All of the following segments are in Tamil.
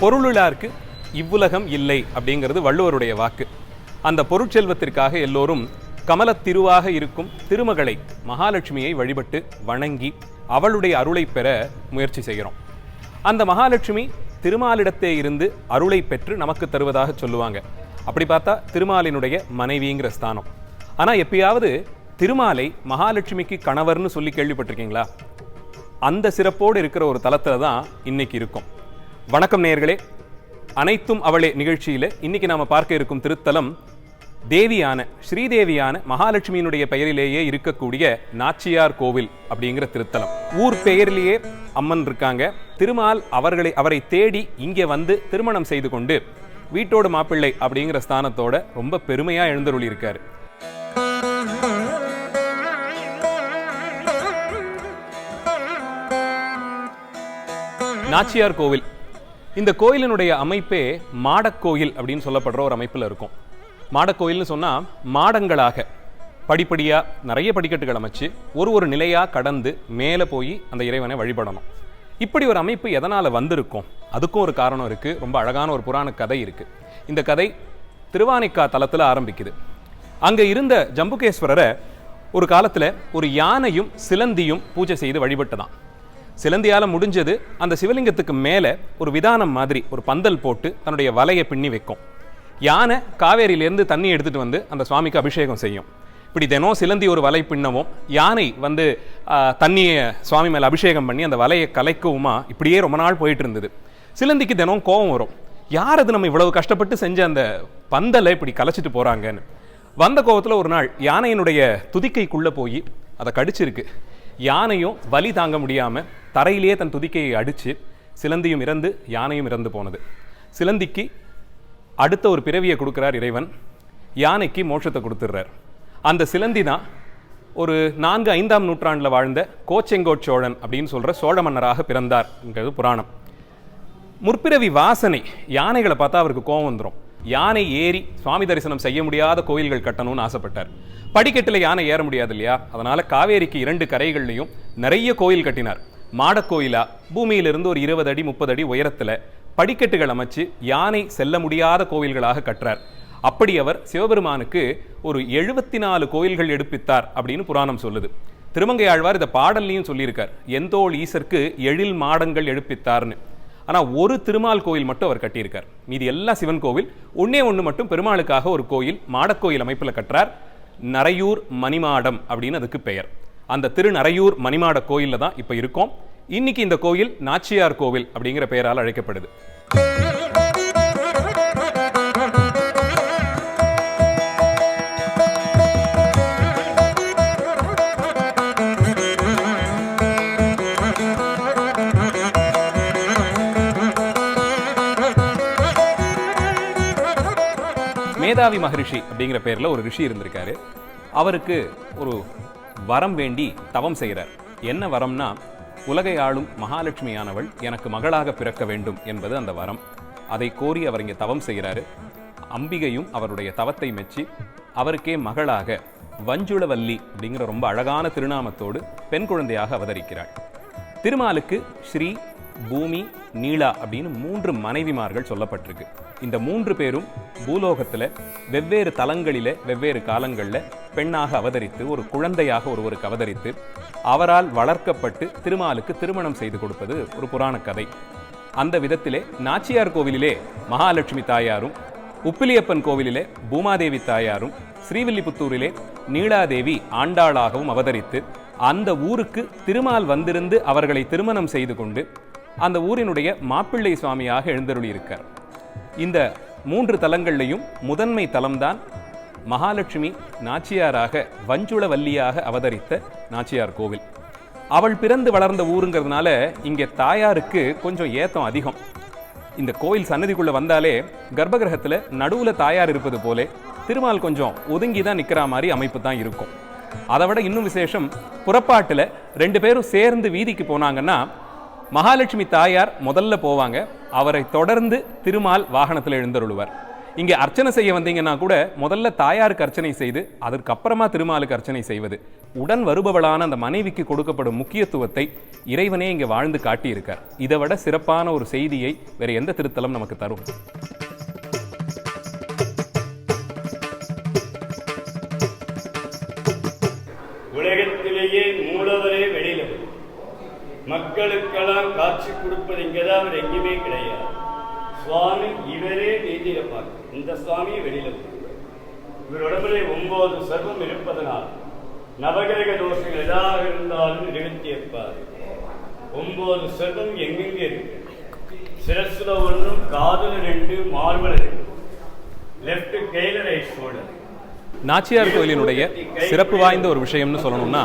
பொருளுளார்க்கு இவ்வுலகம் இல்லை அப்படிங்கிறது வள்ளுவருடைய வாக்கு. அந்த பொருட்செல்வத்திற்காக எல்லோரும் கமலத்திருவாக இருக்கும் திருமகளை மகாலட்சுமியை வழிபட்டு வணங்கி அவளுடைய அருளை பெற முயற்சி செய்கிறோம். அந்த மகாலட்சுமி திருமாலிடத்தே இருந்து அருளை பெற்று நமக்கு தருவதாக சொல்லுவாங்க. அப்படி பார்த்தா திருமாலினுடைய மனைவிங்கிற ஸ்தானம். ஆனால் எப்பயாவது திருமாலை மகாலட்சுமிக்கு கணவர்னு சொல்லி கேள்விப்பட்டிருக்கீங்களா? அந்த சிறப்போடு இருக்கிற ஒரு தளத்தில் தான் இன்னைக்கு இருக்கும். வணக்கம் நேயர்களே. அனைத்தும் அவளே நிகழ்ச்சியில. இன்னைக்கு நாம பார்க்க இருக்கும் திருத்தலம் தேவியான ஸ்ரீதேவியான மகாலட்சுமியினுடைய பெயரிலேயே இருக்கக்கூடிய நாச்சியார் கோவில் அப்படிங்கிற திருத்தலம். ஊர் பெயரிலேயே அம்மன் இருக்காங்க. திருமால் அவர்களை அவரை தேடி இங்கே வந்து திருமணம் செய்து கொண்டு வீட்டோடு மாப்பிள்ளை அப்படிங்கிற ஸ்தானத்தோட ரொம்ப பெருமையா எழுந்தருளி இருக்காரு. நாச்சியார் கோவில் இந்த கோயிலினுடைய அமைப்பே மாடக்கோயில் அப்படின்னு சொல்லப்படுற ஒரு அமைப்பில் இருக்கும். மாடக்கோயில்னு சொன்னால் மாடங்களாக படிப்படியாக நிறைய படிக்கட்டுகள் அமைச்சு ஒரு ஒரு நிலையாக கடந்து மேலே போய் அந்த இறைவனை வழிபடணும். இப்படி ஒரு அமைப்பு எதனால் வந்திருக்கும்? அதுக்கும் ஒரு காரணம் இருக்குது ரொம்ப அழகான ஒரு புராண கதை இருக்குது இந்த கதை திருவானைக்கா தலத்தில் ஆரம்பிக்குது. அங்கே இருந்த ஜம்புகேஸ்வரரை ஒரு காலத்தில் ஒரு யானையும் சிலந்தியும் பூஜை செய்து வழிபட்டதாம் சிலந்தியால் முடிஞ்சது அந்த சிவலிங்கத்துக்கு மேலே ஒரு விதானம் மாதிரி ஒரு பந்தல் போட்டு தன்னுடைய வலையை பின்னி வைக்கும். யானை காவேரியிலேருந்து தண்ணி எடுத்துகிட்டு வந்து அந்த சுவாமிக்கு அபிஷேகம் செய்யும். இப்படி தினம் சிலந்தி ஒரு வலை பின்னவும் யானை வந்து தண்ணியை சுவாமி மேலே அபிஷேகம் பண்ணி அந்த வலையை கலைக்கவுமா இப்படியே ரொம்ப நாள் போயிட்டு இருந்தது. சிலந்திக்கு தினம் கோபம் வரும். யார் அது நம்ம இவ்வளவு கஷ்டப்பட்டு செஞ்ச அந்த பந்தலை இப்படி கலைச்சிட்டு போகிறாங்கன்னு வந்த கோபத்தில் ஒரு நாள் யானையினுடைய துதிக்கைக்குள்ளே போய் அதை கடிச்சிருக்கு. யானையும் வலி தாங்க முடியாமல் தரையிலேயே தன் துதிக்கையை அடித்து சிலந்தியும் இறந்து யானையும் இறந்து போனது. சிலந்திக்கு அடுத்த ஒரு பிறவியை கொடுக்குறார் இறைவன். யானைக்கு மோட்சத்தை கொடுத்துடுறார் அந்த சிலந்தி தான் ஒரு நான்கு ஐந்தாம் நூற்றாண்டில் வாழ்ந்த கோச்செங்கோட் சோழன் அப்படின்னு சொல்கிற சோழ மன்னராக பிறந்தார்ங்கிறது புராணம். முற்பிறவி வாசனை யானைகளை பார்த்தா அவருக்கு கோபம் வந்துடும் யானை ஏறி சுவாமி தரிசனம் செய்ய முடியாத கோயில்கள் கட்டணும்னு ஆசைப்பட்டார். படிக்கட்டில் யானை ஏற முடியாது இல்லையா? அதனால காவேரிக்கு இரண்டு கரைகள்லையும் நிறைய கோயில் கட்டினார். மாடக்கோயிலா பூமியிலிருந்து ஒரு இருபது அடி முப்பது அடி உயரத்துல படிக்கட்டுகள் அமைச்சு யானை செல்ல முடியாத கோயில்களாக கற்றார் அப்படி அவர் சிவபெருமானுக்கு ஒரு எழுபத்தி நாலு கோயில்கள் எடுப்பித்தார் அப்படின்னு புராணம் சொல்லுது. திருமங்கை ஆழ்வார் இதை பாடல்லையும் சொல்லியிருக்கார். எந்தோள் ஈசருக்கு எழில் மாடங்கள் எழுப்பித்தார்னு ஆனா ஒரு திருமால் கோயில் மட்டும் அவர் கட்டியிருக்கார். மீதி எல்லா சிவன் கோவில் ஒன்னே ஒண்ணு மட்டும் பெருமாளுக்காக ஒரு கோயில் மாடக்கோயில் அமைப்புல கட்டுறார். நரையூர் மணிமாடம் அப்படின்னு அதுக்கு பெயர். அந்த திருநரையூர் மணிமாட கோயிலில் தான் இப்ப இருக்கோம். இன்னைக்கு இந்த கோயில் நாச்சியார் கோவில் அப்படிங்கிற பெயரால் அழைக்கப்படுது. மேதாவி மகரிஷி அப்படிங்கிற பேரில் ஒரு ரிஷி இருந்திருக்காரு. அவருக்கு ஒரு வரம் வேண்டி தவம் செய்கிறார். என்ன வரம்னா உலகை ஆளும் மகாலட்சுமியானவள் எனக்கு மகளாக பிறக்க வேண்டும் என்பது அந்த வரம். அதை கோரி அவர் இங்கே தவம் செய்கிறாரு. அம்பிகையும் அவருடைய தவத்தை மெச்சி அவருக்கே மகளாக வஞ்சுளவல்லி அப்படிங்கிற ரொம்ப அழகான திருநாமத்தோடு பெண் குழந்தையாக அவதரிக்கிறாள். திருமாலுக்கு ஸ்ரீ பூமி நீலா அப்படின்னு மூன்று மனைவிமார்கள் சொல்லப்பட்டிருக்கு. இந்த மூன்று பேரும் பூலோகத்துல வெவ்வேறு தலங்களில் வெவ்வேறு காலங்களில் பெண்ணாக அவதரித்து ஒரு குழந்தையாக ஒருவருக்கு அவதரித்து அவரால் வளர்க்கப்பட்டு திருமாலுக்கு திருமணம் செய்து கொடுப்பது ஒரு புராண கதை. அந்த விதத்திலே நாச்சியார் கோவிலிலே மகாலட்சுமி தாயாரும் உப்பிலியப்பன் கோவிலிலே பூமாதேவி தாயாரும் ஸ்ரீவில்லிபுத்தூரிலே நீலாதேவி ஆண்டாளாகவும் அவதரித்து அந்த ஊருக்கு திருமால் வந்திருந்து அவர்களை திருமணம் செய்து கொண்டு அந்த ஊரினுடைய மாப்பிள்ளை சுவாமியாக எழுந்தருளியிருக்கார். இந்த மூன்று தலங்கள்லையும் முதன்மை தலம்தான் மகாலட்சுமி நாச்சியாராக வஞ்சுளவல்லியாக அவதரித்த நாச்சியார் கோவில். அவள் பிறந்து வளர்ந்த ஊருங்கிறதுனால இங்கே தாயாருக்கு கொஞ்சம் ஏத்தம் அதிகம். இந்த கோயில் சன்னதிக்குள்ள வந்தாலே கர்ப்பகிரகத்துல நடுவுல தாயார் இருப்பது போலே திருமால் கொஞ்சம் ஒதுங்கி தான் நிற்கிற மாதிரி அமைப்பு தான் இருக்கும். அதை விட இன்னும் விசேஷம் புறப்பாட்டுல ரெண்டு பேரும் சேர்ந்து வீதிக்கு போனாங்கன்னா மகாலட்சுமி தாயார் முதல்ல போவாங்க. அவரை தொடர்ந்து திருமால் வாகனத்தில் எழுந்தருளுவார். இங்கே அர்ச்சனை செய்ய வந்தீங்கன்னா கூட முதல்ல தாயாருக்கு அர்ச்சனை செய்து அதற்கப்புறமா திருமாலுக்கு அர்ச்சனை செய்வது. உடன் வருபவளான அந்த மனைவிக்கு கொடுக்கப்படும் முக்கியத்துவத்தை இறைவனே இங்கே வாழ்ந்து காட்டியிருக்கார். இதை விட சிறப்பான ஒரு செய்தியை வேற எந்த திருத்தலம் நமக்கு தரும்? உலகத்திலேயே மூலவரே மக்களுக்கெல்லாம் காட்சி கொடுப்பது இங்கதான் அவர் எங்கேயுமே கிடையாது. சுவாமி இவரே நீதியில பார்க்க இந்த சுவாமியை வெளியில. இவர் உடம்பிலே ஒன்பது சர்வம் இருப்பதனால் நவகிரக தோஷங்கள் எதாக இருந்தாலும் நிறுத்தி வைப்பார் ஒன்பது சர்வம் எங்கெங்கே இருக்கு? சிரசுல ஒன்றும் காதுல ரெண்டு மார்பல லெஃப்ட் கையில ரைட் ஷோல்டர் நாச்சியார் கோயிலினுடைய சிறப்பு வாய்ந்த ஒரு விஷயம்னு சொல்லணும்னா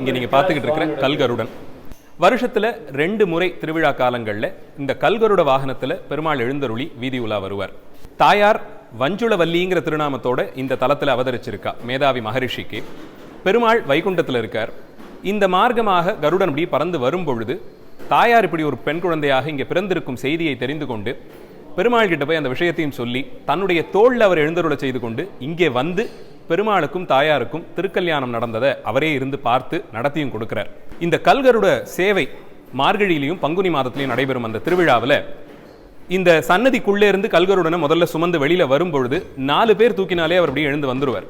இங்க நீங்க பார்த்துக்கிட்டு இருக்கிற கல்கருடன். வருஷத்துல ரெண்டு முறை திருவிழா காலங்களில் இந்த கல்கருட வாகனத்துல பெருமாள் எழுந்தருளி வீதி உலா வருவார். தாயார் வஞ்சுளவல்லிங்கிற திருநாமத்தோட இந்த தலத்துல அவதரிச்சிருக்கா மேதாவி மகரிஷிக்கு. பெருமாள் வைகுண்டத்துல இருக்கார். இந்த மார்க்கமாக கருடன் இப்படி பறந்து வரும் பொழுது தாயார் இப்படி ஒரு பெண் குழந்தையாக இங்கே பிறந்திருக்கும் செய்தியை தெரிந்து கொண்டு பெருமாள் கிட்ட போய் அந்த விஷயத்தையும் சொல்லி தன்னுடைய தோளில் அவர் எழுந்தருளை செய்து கொண்டு இங்கே வந்து பெருமாளுக்கும் தாயாருக்கும் திருக்கல்யாணம் நடந்ததை அவரே இருந்து பார்த்து நடத்தியும் கொடுக்கிறார். இந்த கல்கருட சேவை மார்கழியிலையும் பங்குனி மாதத்திலையும் நடைபெறும் அந்த திருவிழாவில் இந்த சன்னதிக்குள்ளே இருந்து கல்கருடனை முதல்ல சுமந்து வெளியில் வரும்பொழுது நாலு பேர் தூக்கினாலே அவர் அப்படியே எழுந்து வந்துருவார்.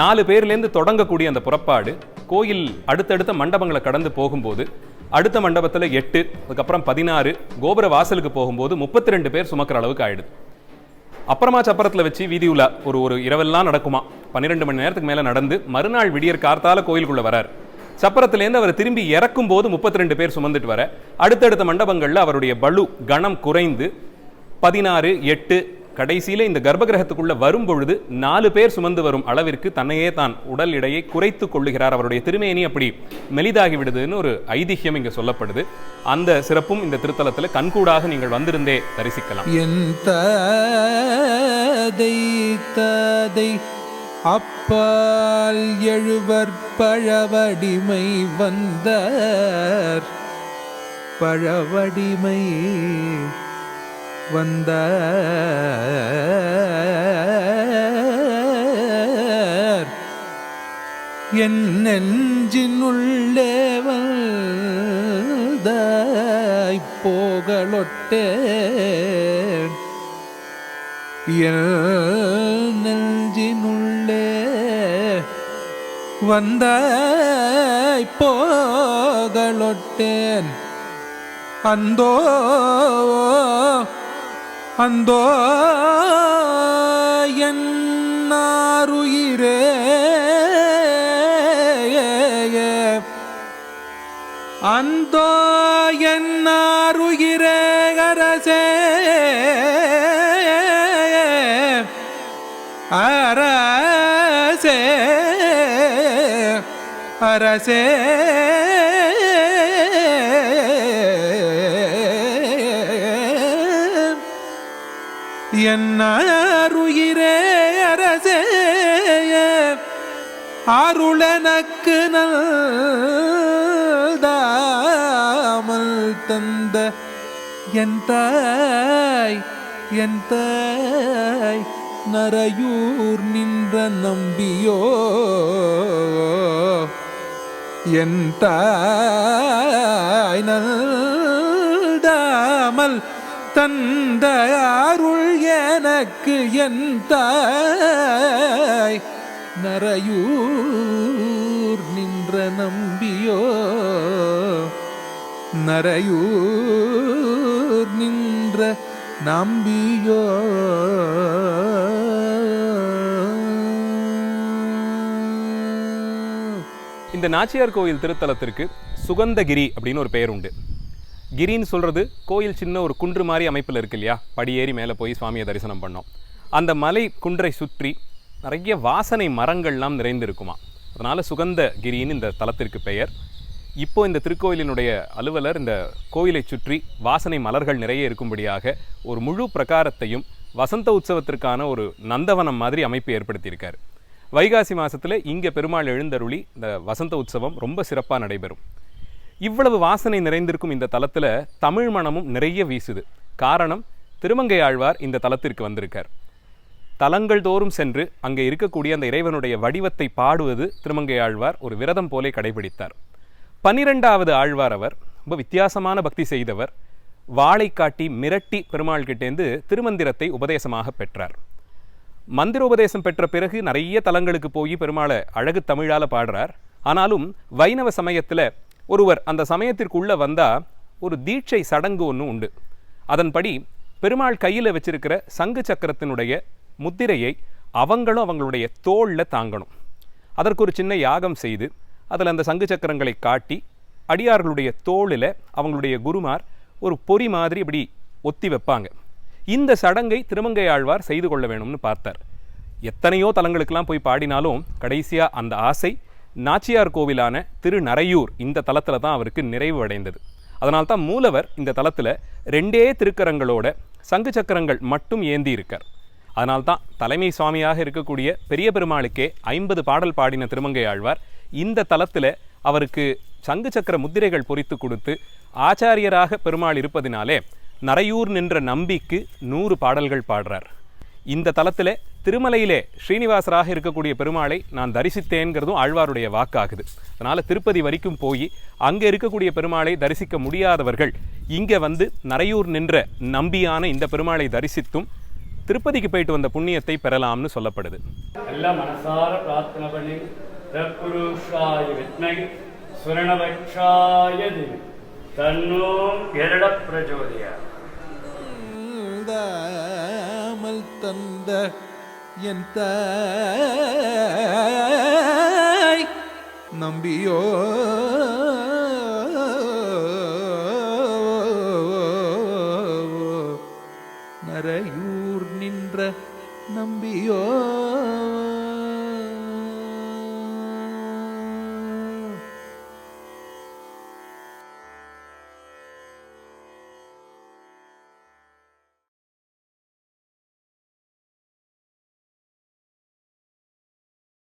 நாலு பேர்லேருந்து தொடங்கக்கூடிய அந்த புறப்பாடு கோயில் அடுத்தடுத்த மண்டபங்களை கடந்து போகும்போது அடுத்த மண்டபத்தில் எட்டு அதுக்கப்புறம் பதினாறு கோபுர வாசலுக்கு போகும்போது முப்பத்தி ரெண்டு பேர் சுமக்கிற அளவுக்கு ஆயிடுது. அப்புறமா சப்பரத்தில் வச்சு வீதி உலா ஒரு ஒரு இரவெல்லாம் நடக்குமா? பன்னிரெண்டு மணி நேரத்துக்கு மேலே நடந்து மறுநாள் விடியற் கார்த்தால கோயிலுக்குள்ளே வரார். சப்பரத்திலேருந்து அவர் திரும்பி இறக்கும் போது முப்பத்தி ரெண்டு பேர் சுமந்துட்டு வர அடுத்தடுத்த மண்டபங்களில் அவருடைய பலு கணம் குறைந்து பதினாறு எட்டு கடைசியில இந்த கர்ப்பகிரகத்துக்குள்ளே வரும் பொழுது நாலு பேர் சுமந்து வரும் அளவிற்கு தன்னையே தான் உடல் எடையை குறைத்து கொள்ளுகிறார். அவருடைய திருமேனி அப்படி மெலிதாகி விடுதுன்னு ஒரு ஐதிஹ்யம் இங்க சொல்லப்படுது. அந்த சிறப்பும் இந்த திருத்தலத்துல கண்கூடாக நீங்கள் வந்திருந்தே தரிசிக்கலாம். என் அப்பால் எழுவர் பழவடிமை வந்தார். பழவடிமை வந்த என் நெஞ்சினுள்ளே வந்தாய் போகளொட்டேன் நெஞ்சினுள்ளே வந்தாய் போகலொட்டேன் அந்தோ அந்தோ என்னாருயிரே அந்தோ என்னாருயிரே அரசே அரசே அரசே. என்னாருயிரே அரசே அருளனக்கு நல்தாமல் தந்த என் தாய் என் தாய். நரையூர் நின்ற நம்பியோ? என் தாய் நல்தாமல் தந்த அருள் எனக்கு என் தாய் நரையூர் நின்ற நம்பியோ? நரையூர் நின்ற நம்பியோ இந்த நாச்சியார் கோயில் திருத்தலத்திற்கு சுகந்தகிரி அப்படின்னு ஒரு பெயர் உண்டு. கிரின்னு சொல்றது கோயில் சின்ன ஒரு குன்று மாதிரி அமைப்பில் இருக்கு இல்லையா? படியேறி மேலே போய் சுவாமியை தரிசனம் பண்ணோம். அந்த மலை குன்றை சுற்றி நிறைய வாசனை மரங்கள்லாம் நிறைந்திருக்குமா. அதனால சுகந்தகிரின்னு இந்த தலத்திற்கு பெயர். இப்போ இந்த திருக்கோயிலினுடைய அலுவலர் இந்த கோயிலை சுற்றி வாசனை மலர்கள் நிறைய இருக்கும்படியாக ஒரு முழு பிரகாரத்தையும் வசந்த உற்சவத்திற்கான ஒரு நந்தவனம் மாதிரி அமைப்பு ஏற்படுத்தியிருக்கார். வைகாசி மாசத்துல இங்க பெருமாள் எழுந்தருளி இந்த வசந்த உற்சவம் ரொம்ப சிறப்பாக நடைபெறும். இவ்வளவு வாசனை நிறைந்திருக்கும் இந்த தலத்துல தமிழ் மணமும் நிறைய வீசுது. காரணம் திருமங்கை ஆழ்வார் இந்த தலத்திற்கு வந்திருக்கார். தலங்கள் தோறும் சென்று அங்கே இருக்கக்கூடிய அந்த இறைவனுடைய வடிவத்தை பாடுவது திருமங்கை ஆழ்வார் ஒரு விரதம் போலே கடைபிடித்தார். பனிரெண்டாவது ஆழ்வார் அவர் ரொம்ப வித்தியாசமான பக்தி செய்தவர் வாளை காட்டி மிரட்டி பெருமாள் கிட்டேந்து திருமந்திரத்தை உபதேசமாக பெற்றார். மந்திர உபதேசம் பெற்ற பிறகு நிறைய தலங்களுக்கு போய் பெருமாளை அழகு தமிழால பாடுறார். ஆனாலும் வைணவ சமயத்துல ஒருவர் அந்த சமயத்திற்குள்ள வந்தால் ஒரு தீட்சை சடங்கு ஒன்று உண்டு. அதன்படி பெருமாள் கையில் வச்சிருக்கிற சங்கு சக்கரத்தினுடைய முத்திரையை அவங்களும் அவங்களுடைய தோள்ல தாங்கணும். அதற்கு ஒரு சின்ன யாகம் செய்து அதில் அந்த சங்கு சக்கரங்களை காட்டி அடியார்களுடைய தோளில் அவங்களுடைய குருமார் ஒரு பொறி மாதிரி இப்படி ஒத்தி வைப்பாங்க. இந்த சடங்கை திருமங்கை ஆழ்வார் செய்து கொள்ள வேணும்னு பார்த்தார். எத்தனையோ தலங்களுக்கெல்லாம் போய் பாடினாலும் கடைசியாக அந்த ஆசை நாச்சியார் கோவிலான திருநரையூர் இந்த தலத்தில் தான் அவருக்கு நிறைவு அடைந்தது. அதனால்தான் மூலவர் இந்த தலத்தில் ரெண்டே திருக்கரங்களோட சங்கு சக்கரங்கள் மட்டும் ஏந்தி இருக்கார். அதனால்தான் தலைமை சுவாமியாக இருக்கக்கூடிய பெரிய பெருமாளுக்கே ஐம்பது பாடல் பாடின திருமங்கை ஆழ்வார் இந்த தலத்துல அவருக்கு சங்கு சக்கர முத்திரைகள் பொறித்து கொடுத்து ஆச்சாரியராக பெருமாள் இருப்பதினாலே நரையூர் நின்ற நம்பிக்கு நூறு பாடல்கள் பாடுறார். இந்த தலத்துல திருமலையிலே ஸ்ரீனிவாசராக இருக்கக்கூடிய பெருமாளை நான் தரிசித்தேங்கிறதும் ஆழ்வாருடைய வாக்காகுது. அதனால திருப்பதி வரைக்கும் போய் அங்க இருக்கக்கூடிய பெருமாளை தரிசிக்க முடியாதவர்கள் இங்க வந்து நரையூர் நின்ற நம்பியான இந்த பெருமாளை தரிசித்தும் திருப்பதிக்கு போயிட்டு வந்த புண்ணியத்தை பெறலாம்னு சொல்லப்படுது. எல்லாம் மனசார பிரார்த்தனை பண்ணி தற்புருஷாய வித்மகி சுரணபக்ஷாய திவி தன்னோ எரட பிரஜோதியா தந்த என் தாய் நம்பியோ. நரையூர் நின்ற நம்பியோ.